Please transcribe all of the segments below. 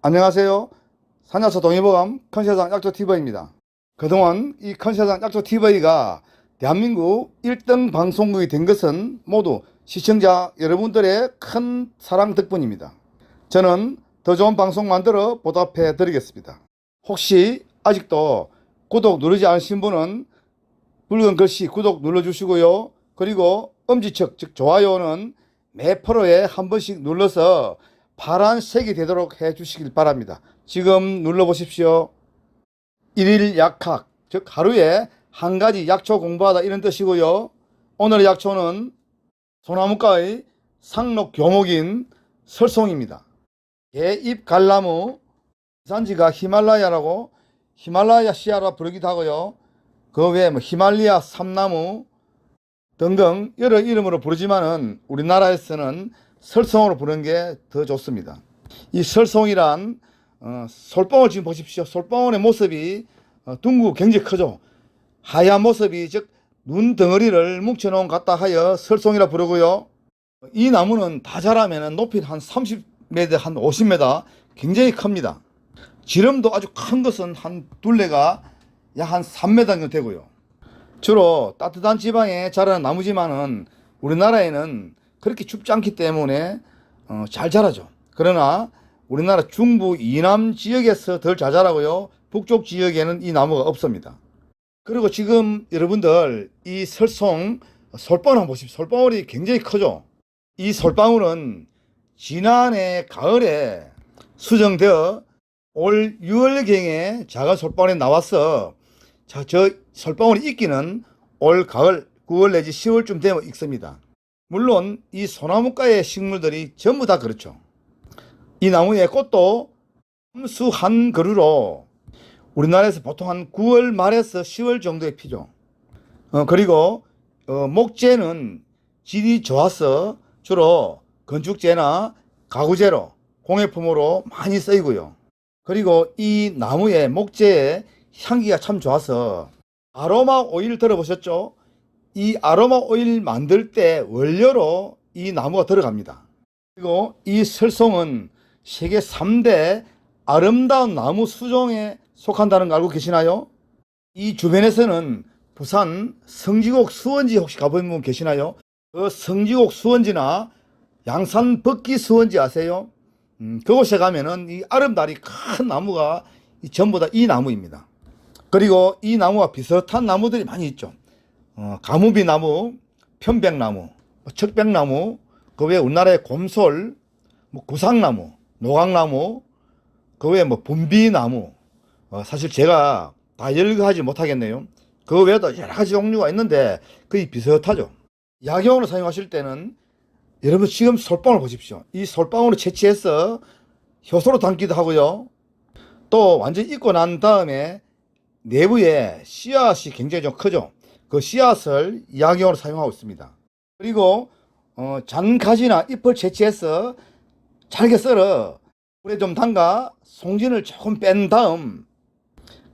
안녕하세요. 산야서 동의보감 컨세상 약초TV입니다. 그동안 이 컨세상 약초TV가 대한민국 1등 방송국이 된 것은 모두 시청자 여러분들의 큰 사랑 덕분입니다. 저는 더 좋은 방송 만들어 보답해 드리겠습니다. 혹시 아직도 구독 누르지 않으신 분은 붉은 글씨 구독 눌러주시고요. 그리고 엄지척 즉 좋아요는 매 프로에 한 번씩 눌러서 파란색이 되도록 해 주시길 바랍니다. 지금 눌러 보십시오. 일일 약학, 즉 하루에 한 가지 약초 공부하다 이런 뜻이고요. 오늘의 약초는 소나무과의 상록 교목인 설송입니다. 개입 갈나무, 산지가 히말라야라고 히말라야 시아라 부르기도 하고요. 그 외에 뭐 히말리아 삼나무 등등 여러 이름으로 부르지만은 우리나라에서는 설송으로 부르는 게 더 좋습니다. 이 설송이란 어, 솔방울 지금 보십시오. 솔방울의 모습이 어, 둥고 굉장히 크죠. 하얀 모습이 즉 눈 덩어리를 뭉쳐놓은 것 같다 하여 설송이라 부르고요. 이 나무는 다 자라면 높이 한 30m, 한 50m 굉장히 큽니다. 지름도 아주 큰 것은 한 둘레가 약 한 3m 정도 되고요. 주로 따뜻한 지방에 자라는 나무지만은 우리나라에는 그렇게 춥지 않기 때문에 어, 잘 자라죠. 그러나 우리나라 중부 이남 지역에서 덜 잘 자라고요. 북쪽 지역에는 이 나무가 없습니다. 그리고 지금 여러분들 이 설송 솔방울 한번 보십시오. 솔방울이 굉장히 크죠. 이 솔방울은 지난해 가을에 수정되어 올 6월경에 작은 솔방울이 나와서 자, 저 솔방울이 익기는 올 가을 9월 내지 10월쯤 되면 익습니다. 물론 이 소나무과의 식물들이 전부 다 그렇죠. 이 나무의 꽃도 함수 한 그루로 우리나라에서 보통 한 9월 말에서 10월 정도에 피죠. 어, 그리고 어, 목재는 질이 좋아서 주로 건축재나 가구재로 공예품으로 많이 쓰이고요. 그리고 이 나무의 목재의 향기가 참 좋아서 아로마 오일 들어보셨죠? 이 아로마 오일 만들 때 원료로 이 나무가 들어갑니다. 그리고 이 설송은 세계 3대 아름다운 나무 수종에 속한다는 거 알고 계시나요? 이 주변에서는 부산 성지곡 수원지 혹시 가본 분 계시나요? 그 성지곡 수원지나 양산 벚기 수원지 아세요? 음, 그곳에 가면은 이 아름다리 큰 나무가 이 전부 다 이 나무입니다. 그리고 이 나무와 비슷한 나무들이 많이 있죠. 어, 가무비 나무, 편백나무, 뭐 척백나무, 그 외에 우리나라의 곰솔, 뭐 구상나무, 노각나무, 그 외에 뭐 분비나무. 어, 사실 제가 다 열거하지 못하겠네요. 그 외에도 여러 가지 종류가 있는데 거의 비슷하죠. 약용으로 사용하실 때는 여러분 지금 솔방울 보십시오. 이 솔방울을 채취해서 효소로 담기도 하고요. 또 완전히 익고 난 다음에 내부에 씨앗이 굉장히 좀 크죠. 그 씨앗을 약용으로 사용하고 있습니다. 그리고 어, 잔가지나 잎을 채취해서 잘게 썰어 물에 좀 담가 송진을 조금 뺀 다음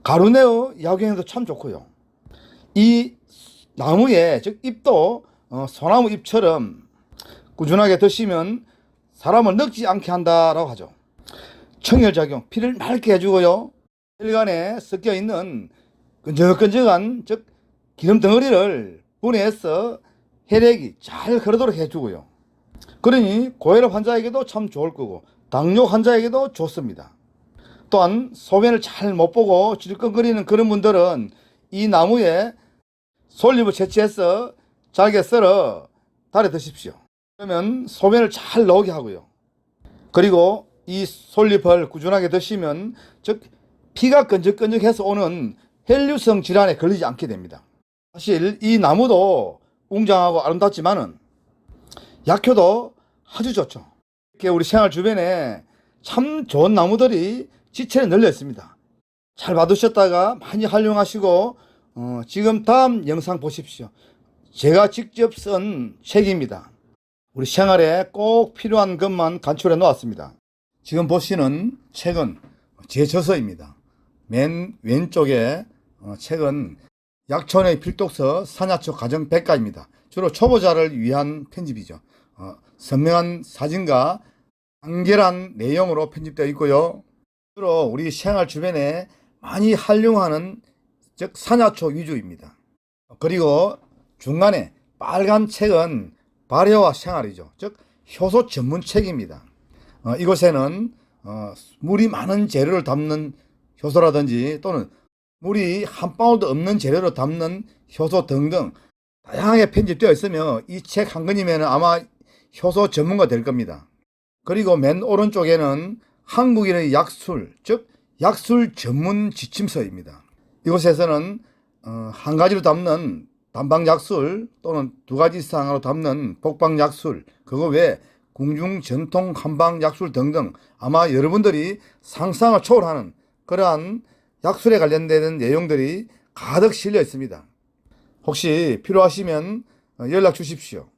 가루 내어 약용해도 참 좋고요. 이 나무의 즉 잎도 어, 소나무 잎처럼 꾸준하게 드시면 사람을 늙지 않게 한다라고 하죠. 청열작용, 피를 맑게 해주고요. 혈관에 섞여 있는 끈적끈적한 즉 기름 덩어리를 분해해서 혈액이 잘 흐르도록 해주고요. 그러니 고혈압 환자에게도 참 좋을 거고 당뇨 환자에게도 좋습니다. 또한 소변을 잘 못 보고 질끈거리는 그런 분들은 이 나무에 솔잎을 채취해서 잘게 썰어 달에 드십시오. 그러면 소변을 잘 나오게 하고요. 그리고 이 솔잎을 꾸준하게 드시면 즉 피가 끈적끈적해서 오는 헬류성 질환에 걸리지 않게 됩니다. 사실 이 나무도 웅장하고 아름답지만은 약효도 아주 좋죠. 이렇게 우리 생활 주변에 참 좋은 나무들이 지체에 널려 있습니다. 잘 받으셨다가 많이 활용하시고 어, 지금 다음 영상 보십시오. 제가 직접 쓴 책입니다. 우리 생활에 꼭 필요한 것만 간추려 놓았습니다. 지금 보시는 책은 제 저서입니다. 맨 왼쪽에 어, 책은 약촌의 필독서 산야초 가정 백과입니다. 주로 초보자를 위한 편집이죠. 어, 선명한 사진과 간결한 내용으로 편집되어 있고요. 주로 우리 생활 주변에 많이 활용하는 즉 산야초 위주입니다. 그리고 중간에 빨간 책은 발효와 생활이죠. 즉 효소 전문 책입니다. 어, 이곳에는 어, 물이 많은 재료를 담는 효소라든지 또는 물이 한 방울도 없는 재료를 담는 효소 등등 다양하게 편집되어 있으며 이 책 한 권이면 아마 효소 전문가 될 겁니다. 그리고 맨 오른쪽에는 한국인의 약술, 즉 약술 전문 지침서입니다. 이곳에서는 어, 한 가지로 담는 단방 약술 또는 두 가지 이상으로 담는 복방 약술, 그거 외에 궁중 전통 한방 약술 등등 아마 여러분들이 상상을 초월하는 그러한 약술에 관련되는 내용들이 가득 실려 있습니다. 혹시 필요하시면 어, 연락 주십시오.